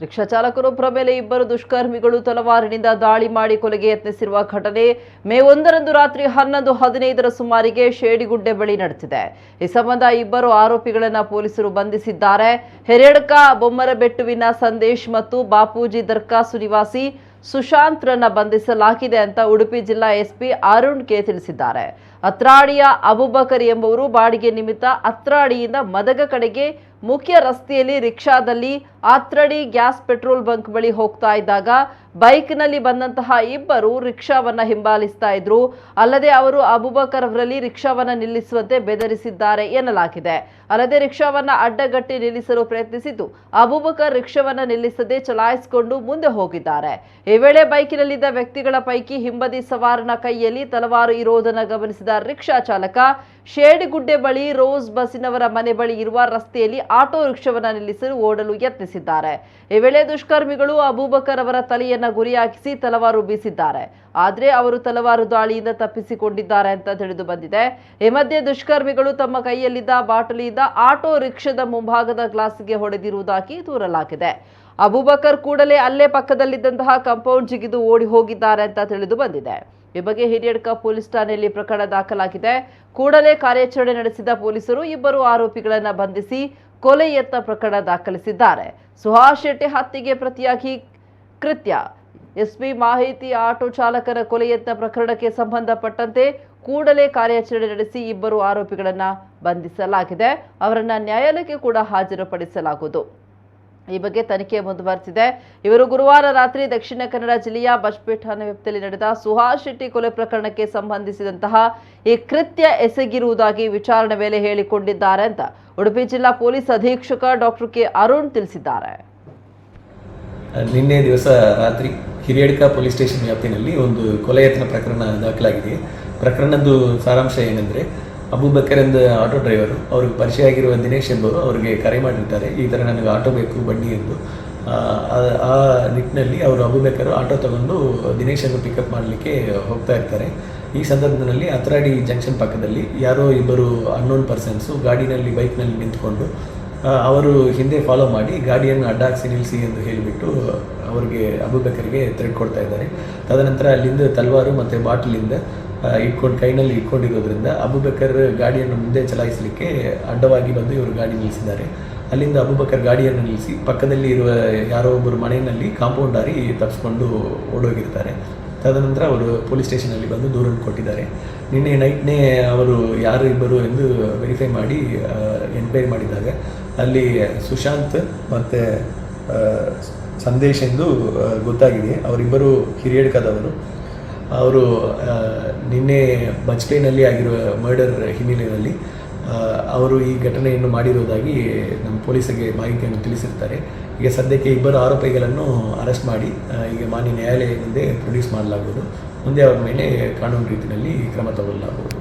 Rickshaw ಚಾಲಕರೊಬ್ಬರ ಮೇಲೆ ಇಬ್ಬರು ದುಷ್ಕರ್ಮಿಗಳು ತಲವಾರಿನಿಂದ ದಾಳಿ ಮಾಡಿ ಕೊಲೆಗೆ ಯತ್ನಿಸಿರುವ ಘಟನೆ ಮೇ ಒಂದರಂದು ರಾತ್ರಿ ಹನ್ನೊಂದು ಹದಿನೈದರ ಸುಮಾರಿಗೆ ಶೇಡಿಗುಡ್ಡೆ ಬಳಿ ನಡೆದಿದೆ. ಈ ಸಂಬಂಧ ಇಬ್ಬರು ಆರೋಪಿಗಳನ್ನು ಪೊಲೀಸರು ಬಂಧಿಸಿದ್ದಾರೆ. ಹೆರೇಡ್ಕ ಬೊಮ್ಮರಬೆಟ್ಟುವಿನ ಸಂದೇಶ್ ಮತ್ತು ಬಾಪೂಜಿ ದರ್ಕಾಸು ನಿವಾಸಿ ಸುಶಾಂತ್ರನ್ನ ಬಂಧಿಸಲಾಗಿದೆ ಅಂತ ಉಡುಪಿ ಜಿಲ್ಲಾ ಎಸ್ಪಿ ಅರುಣ್ ಕೆ ತಿಳಿಸಿದ್ದಾರೆ. ಅತ್ರಾಡಿಯ ಅಬುಬಕರ್ ಎಂಬುವರು ಬಾಡಿಗೆ ನಿಮಿತ್ತ ಅತ್ರಾಡಿಯಿಂದ ಮದಗ ಕಡೆಗೆ ಮುಖ್ಯ ರಸ್ತೆಯಲ್ಲಿ ರಿಕ್ಷಾದಲ್ಲಿ ಆತ್ರಡಿ ಗ್ಯಾಸ್ ಪೆಟ್ರೋಲ್ ಬಂಕ್ ಬಳಿ ಹೋಗ್ತಾ ಇದ್ದಾಗ ಬೈಕ್ನಲ್ಲಿ ಬಂದಂತಹ ಇಬ್ಬರು ರಿಕ್ಷಾವನ್ನ ಹಿಂಬಾಲಿಸ್ತಾ ಇದ್ರು. ಅಲ್ಲದೆ ಅವರು ಅಬುಬಕರ್ ಅವರಲ್ಲಿ ರಿಕ್ಷಾವನ್ನ ನಿಲ್ಲಿಸುವಂತೆ ಬೆದರಿಸಿದ್ದಾರೆ ಎನ್ನಲಾಗಿದೆ. ಅಲ್ಲದೆ ರಿಕ್ಷಾವನ್ನ ಅಡ್ಡಗಟ್ಟಿ ನಿಲ್ಲಿಸಲು ಪ್ರಯತ್ನಿಸಿದ್ದು, ಅಬುಬಕರ್ ರಿಕ್ಷಾವನ್ನ ನಿಲ್ಲಿಸದೆ ಚಲಾಯಿಸಿಕೊಂಡು ಮುಂದೆ ಹೋಗಿದ್ದಾರೆ. ಈ ವೇಳೆ ಬೈಕಿನಲ್ಲಿದ್ದ ವ್ಯಕ್ತಿಗಳ ಪೈಕಿ ಹಿಂಬದಿ ಸವಾರನ ಕೈಯಲ್ಲಿ ತಲವಾರು ಇರುವುದನ್ನು ಗಮನಿಸಿದ ರಿಕ್ಷಾ ಚಾಲಕ, ಶೇಡಿಗುಡ್ಡೆ ಬಳಿ ರೋಸ್ ಬಸ್ಸಿನವರ ಮನೆ ಬಳಿ ಇರುವ ರಸ್ತೆಯಲ್ಲಿ ಆಟೋ ರಿಕ್ಷಾವನ್ನ ನಿಲ್ಲಿಸಲು ಓಡಲು ಯತ್ನಿಸಿದ್ದಾರೆ. ಈ ವೇಳೆ ದುಷ್ಕರ್ಮಿಗಳು ಅಬೂಬಕರ್ ಅವರ ತಲೆಯನ್ನ ಗುರಿಯಾಗಿಸಿ ತಲವಾರು ಬೀಸಿದ್ದಾರೆ. ಆದ್ರೆ ಅವರು ತಲವಾರು ದಾಳಿಯಿಂದ ತಪ್ಪಿಸಿಕೊಂಡಿದ್ದಾರೆ ಅಂತ ತಿಳಿದು ಬಂದಿದೆ. ಈ ಮಧ್ಯೆ ದುಷ್ಕರ್ಮಿಗಳು ತಮ್ಮ ಕೈಯಲ್ಲಿದ್ದ ಬಾಟಲಿಯಿಂದ ಆಟೋ ರಿಕ್ಷಾದ ಮುಂಭಾಗದ ಗ್ಲಾಸ್ಗೆ ಹೊಡೆದಿರುವುದಾಗಿ ದೂರಲಾಗಿದೆ. ಅಬೂಬಕರ್ ಕೂಡಲೇ ಅಲ್ಲೇ ಪಕ್ಕದಲ್ಲಿದ್ದಂತಹ ಕಾಂಪೌಂಡ್ ಜಿಗಿದು ಓಡಿ ಹೋಗಿದ್ದಾರೆ ಅಂತ ತಿಳಿದು ಬಂದಿದೆ. ಈ ಬಗ್ಗೆ ಹಿರಿಯಡ್ಕ ಪೊಲೀಸ್ ಠಾಣೆಯಲ್ಲಿ ಪ್ರಕರಣ ದಾಖಲಾಗಿದೆ. ಕೂಡಲೇ ಕಾರ್ಯಾಚರಣೆ ನಡೆಸಿದ ಪೊಲೀಸರು ಇಬ್ಬರು ಆರೋಪಿಗಳನ್ನ ಬಂಧಿಸಿ ಕೊಲೆ ಯತ್ನ ಪ್ರಕರಣ ದಾಖಲಿಸಿದ್ದಾರೆ. ಸುಹಾಸ್ ಶೆಟ್ಟಿ ಹತ್ಯೆಗೆ ಪ್ರತಿಯಾಗಿ ಕೃತ್ಯ. ಎಸ್ಪಿ ಮಾಹಿತಿ ಆಟೋ ಚಾಲಕರ ಕೊಲೆ ಯತ್ನ ಪ್ರಕರಣಕ್ಕೆ ಸಂಬಂಧಪಟ್ಟಂತೆ ಕೂಡಲೇ ಕಾರ್ಯಾಚರಣೆ ನಡೆಸಿ ಇಬ್ಬರು ಆರೋಪಿಗಳನ್ನು ಬಂಧಿಸಲಾಗಿದೆ. ಅವರನ್ನು ನ್ಯಾಯಾಲಯಕ್ಕೆ ಕೂಡ ಹಾಜರುಪಡಿಸಲಾಗುವುದು. ಈ ಬಗ್ಗೆ ತನಿಖೆ ಮುಂದುವರೆಸಿದೆ. ಇವರು ಗುರುವಾರ ರಾತ್ರಿ ದಕ್ಷಿಣ ಕನ್ನಡ ಜಿಲ್ಲೆಯ ಬಜ್ಪೇಟ್ ವ್ಯಾಪ್ತಿಯಲ್ಲಿ ನಡೆದ ಸುಹಾಸ್ ಶೆಟ್ಟಿ ಕೊಲೆ ಪ್ರಕರಣಕ್ಕೆ ಸಂಬಂಧಿಸಿದಂತಹ ಈ ಕೃತ್ಯ ಎಸಗಿರುವುದಾಗಿ ವಿಚಾರಣೆ ವೇಳೆ ಹೇಳಿಕೊಂಡಿದ್ದಾರೆ ಅಂತ ಉಡುಪಿ ಜಿಲ್ಲಾ ಪೊಲೀಸ್ ಅಧೀಕ್ಷಕ ಡಾಕ್ಟರ್ ಕೆ ಅರುಣ್ ತಿಳಿಸಿದ್ದಾರೆ. ನಿನ್ನೆ ದಿವಸ ರಾತ್ರಿ ಹಿರಿಯಡ್ಕ ಪೊಲೀಸ್ ಸ್ಟೇಷನ್ ವ್ಯಾಪ್ತಿನಲ್ಲಿ ಒಂದು ಕೊಲೆ ಯತ್ನ ಪ್ರಕರಣ ದಾಖಲಾಗಿದೆ. ಪ್ರಕರಣದ್ದು ಸಾರಾಂಶ ಏನೆಂದರೆ ಅಬೂಬಕರ್ ಎಂದ ಆಟೋ ಡ್ರೈವರು ಅವ್ರಿಗೆ ಪರಿಚಯ ಆಗಿರುವ ದಿನೇಶ್ ಎಂಬುವರು ಅವರಿಗೆ ಕರೆ ಮಾಡಿರ್ತಾರೆ. ಈ ಥರ ನನಗೆ ಆಟೋ ಬೇಕು ಬನ್ನಿ ಎಂದು. ಆ, ನಿಟ್ಟಿನಲ್ಲಿ ಅವರು ಅಬೂಬಕರ್ ಆಟೋ ತಗೊಂಡು ದಿನೇಶನ್ನು ಪಿಕಪ್ ಮಾಡಲಿಕ್ಕೆ ಹೋಗ್ತಾ ಇರ್ತಾರೆ. ಈ ಸಂದರ್ಭದಲ್ಲಿ ಅತ್ರಾಡಿ ಜಂಕ್ಷನ್ ಪಕ್ಕದಲ್ಲಿ ಯಾರೋ ಇಬ್ಬರು ಅನ್ನೋನ್ ಪರ್ಸನ್ಸು ಗಾಡಿನಲ್ಲಿ ಬೈಕ್ನಲ್ಲಿ ನಿಂತ್ಕೊಂಡು ಅವರು ಹಿಂದೆ ಫಾಲೋ ಮಾಡಿ ಗಾಡಿಯನ್ನು ಅಡ್ಡಾಕ್ಸಿ ನಿಲ್ಲಿಸಿ ಎಂದು ಹೇಳಿಬಿಟ್ಟು ಅವರಿಗೆ ಅಬೂಬಕರಿಗೆ ಥ್ರೆಡ್ ಕೊಡ್ತಾ ಇದ್ದಾರೆ. ತದನಂತರ ಅಲ್ಲಿಂದ ತಲ್ವಾರು ಮತ್ತು ಬಾಟ್ಲಿಂದ ಇಟ್ಕೊಂಡು, ಕೈನಲ್ಲಿ ಇಟ್ಕೊಂಡಿರೋದ್ರಿಂದ ಅಬೂಬಕರ್ ಗಾಡಿಯನ್ನು ಮುಂದೆ ಚಲಾಯಿಸಲಿಕ್ಕೆ ಅಡ್ಡವಾಗಿ ಬಂದು ಇವರು ಗಾಡಿ ನಿಲ್ಲಿಸಿದ್ದಾರೆ. ಅಲ್ಲಿಂದ ಅಬೂಬಕರ್ ಗಾಡಿಯನ್ನು ನಿಲ್ಲಿಸಿ ಪಕ್ಕದಲ್ಲಿ ಇರುವ ಯಾರೋ ಒಬ್ಬರು ಮನೆಯಲ್ಲಿ ಕಾಂಪೌಂಡ್ ಹಾರಿ ತಪ್ಪಿಸ್ಕೊಂಡು ಓಡೋಗಿರ್ತಾರೆ. ತದನಂತರ ಅವರು ಪೊಲೀಸ್ ಸ್ಟೇಷನಲ್ಲಿ ಬಂದು ದೂರನ್ನು ಕೊಟ್ಟಿದ್ದಾರೆ. ನಿನ್ನೆ ನೈಟ್ನೇ ಅವರು ಯಾರು ಇಬ್ಬರು ಎಂದು ವೆರಿಫೈ ಮಾಡಿ ಎನ್ಕ್ವೈರಿ ಮಾಡಿದಾಗ ಅಲ್ಲಿ ಸುಶಾಂತ್ ಮತ್ತು ಸಂದೇಶ್ ಎಂದು ಗೊತ್ತಾಗಿದೆ. ಅವರಿಬ್ಬರು ಹಿರಿಯಡ್ಕದವರು ಅವರು ನಿನ್ನೆ ಬಜ್ಪೇನಲ್ಲಿ ಆಗಿರುವ ಮರ್ಡರ್ ಹಿನ್ನೆಲೆಯಲ್ಲಿ ಅವರು ಈ ಘಟನೆಯನ್ನು ಮಾಡಿರುವುದಾಗಿ ನಮ್ಮ ಪೊಲೀಸರಿಗೆ ಮಾಹಿತಿಯನ್ನು ತಿಳಿಸಿರ್ತಾರೆ. ಈಗ ಸದ್ಯಕ್ಕೆ ಇಬ್ಬರು ಆರೋಪಿಗಳನ್ನು ಅರೆಸ್ಟ್ ಮಾಡಿ ಈಗ ಮಾನ್ಯ ನ್ಯಾಯಾಲಯ ಮುಂದೆ ಪ್ರೊಡ್ಯೂಸ್ ಮಾಡಲಾಗುವುದು. ಮುಂದೆ ಅವರ ಮೇಲೆ ಕಾನೂನು ರೀತಿಯಲ್ಲಿ ಕ್ರಮ ತಗೊಳ್ಳಲಾಗುವುದು.